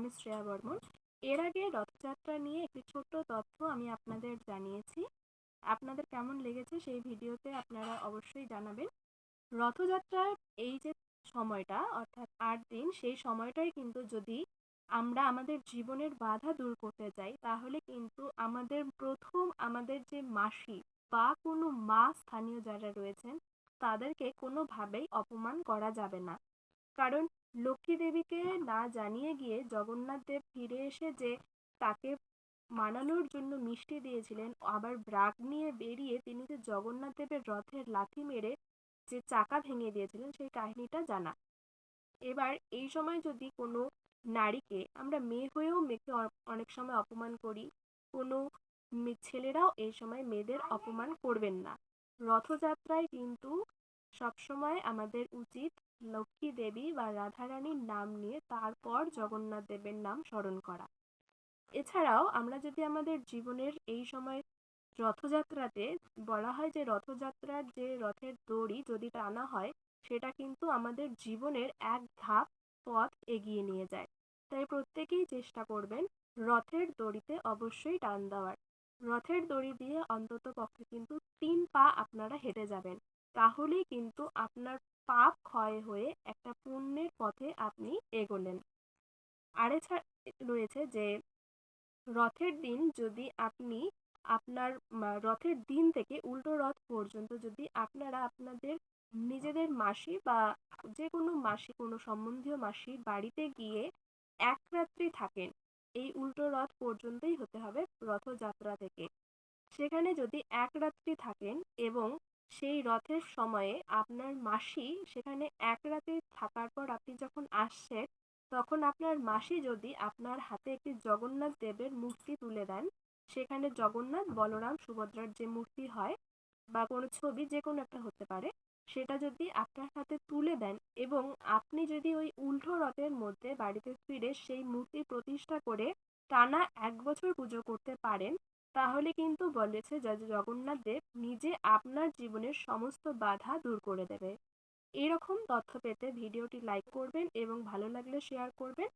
আমি শ্রেয়া বর্মন এর আগে রথযাত্রা নিয়ে একটি ছোট্ট তথ্য আমি আপনাদের জানিয়েছি। আপনাদের কেমন লেগেছে সেই ভিডিওতে আপনারা অবশ্যই জানাবেন। রথযাত্রার এই যে সময়টা, অর্থাৎ আট দিন, সেই সময়টাই কিন্তু যদি আমরা আমাদের জীবনের বাধা দূর করতে চাই তাহলে কিন্তু আমাদের প্রথম আমাদের যে মাসি বা কোনো মা স্থানীয় যারা রয়েছেন, তাদেরকে কোনোভাবেই অপমান করা যাবে না। কারণ লক্ষ্মী দেবীকে না জানিয়ে গিয়ে জগন্নাথ দেব ফিরে এসে যে তাকে মানানোর জন্য মিষ্টি দিয়েছিলেন, আবার ব্রাগ নিয়ে বেরিয়ে তিনি যে জগন্নাথ দেবের রথের লাথি মেরে যে চাকা ভেঙে দিয়েছিলেন সেই কাহিনীটা জানা। এবার এই সময় যদি কোনো নারীকে আমরা মেয়ে হয়েও মেয়েকে অনেক সময় অপমান করি, কোনো ছেলেরাও এই সময় মেয়েদের অপমান করবেন না। রথযাত্রায় কিন্তু সবসময় আমাদের উচিত লক্ষ্মী দেবী বা রাধারানীর নাম নিয়ে তারপর জগন্নাথ দেবের নাম স্মরণ করা। এছাড়াও আমরা যদি আমাদের জীবনের এই সময় রথযাত্রাতে বলা হয় যে রথযাত্রার যে রথের দড়ি যদি টানা হয়, সেটা কিন্তু আমাদের জীবনের এক ধাপ পথ এগিয়ে নিয়ে যায়। তাই প্রত্যেকেই চেষ্টা করবেন রথের দড়িতে অবশ্যই টান দেওয়ার। রথের দড়ি দিয়ে অন্তত পক্ষে কিন্তু তিন পা আপনারা হেঁটে যাবেন। তাহলেই কিন্তু আপনার পাপ ক্ষয় হয়ে একটা পুণ্যের পথে আপনি এগোলেন। আর রয়েছে যে রথের দিন যদি আপনি আপনার রথের দিন থেকে উল্টো রথ পর্যন্ত যদি আপনারা আপনাদের নিজেদের মাসি বা যে কোনো মাসি, কোনো সম্বন্ধীয় মাসির বাড়িতে গিয়ে এক রাত্রি থাকেন, এই উল্টো রথ পর্যন্তই হতে হবে রথযাত্রা থেকে। সেখানে যদি এক রাত্রি থাকেন এবং সেই রথের সময়ে আপনার মাসি সেখানে এক রাতে থাকার পর আপনি যখন আসছেন, তখন আপনার মাসি যদি আপনার হাতে একটি জগন্নাথ দেবের মূর্তি তুলে দেন, সেখানে জগন্নাথ, বলরাম, সুভদ্রার যে মূর্তি হয় বা কোনো ছবি যে কোনো একটা হতে পারে, সেটা যদি আপনার হাতে তুলে দেন এবং আপনি যদি ওই উল্টো রথের মধ্যে বাড়িতে ফিরে সেই মূর্তি প্রতিষ্ঠা করে টানা এক বছর পুজো করতে পারেন তাহলে কিন্তু বলেছে জগন্নাথ দেব নিজে আপনার জীবনের সমস্ত বাধা দূর করে দেবে। এরকম তথ্য পেতে ভিডিওটি লাইক করবেন এবং ভালো লাগলে শেয়ার করবেন।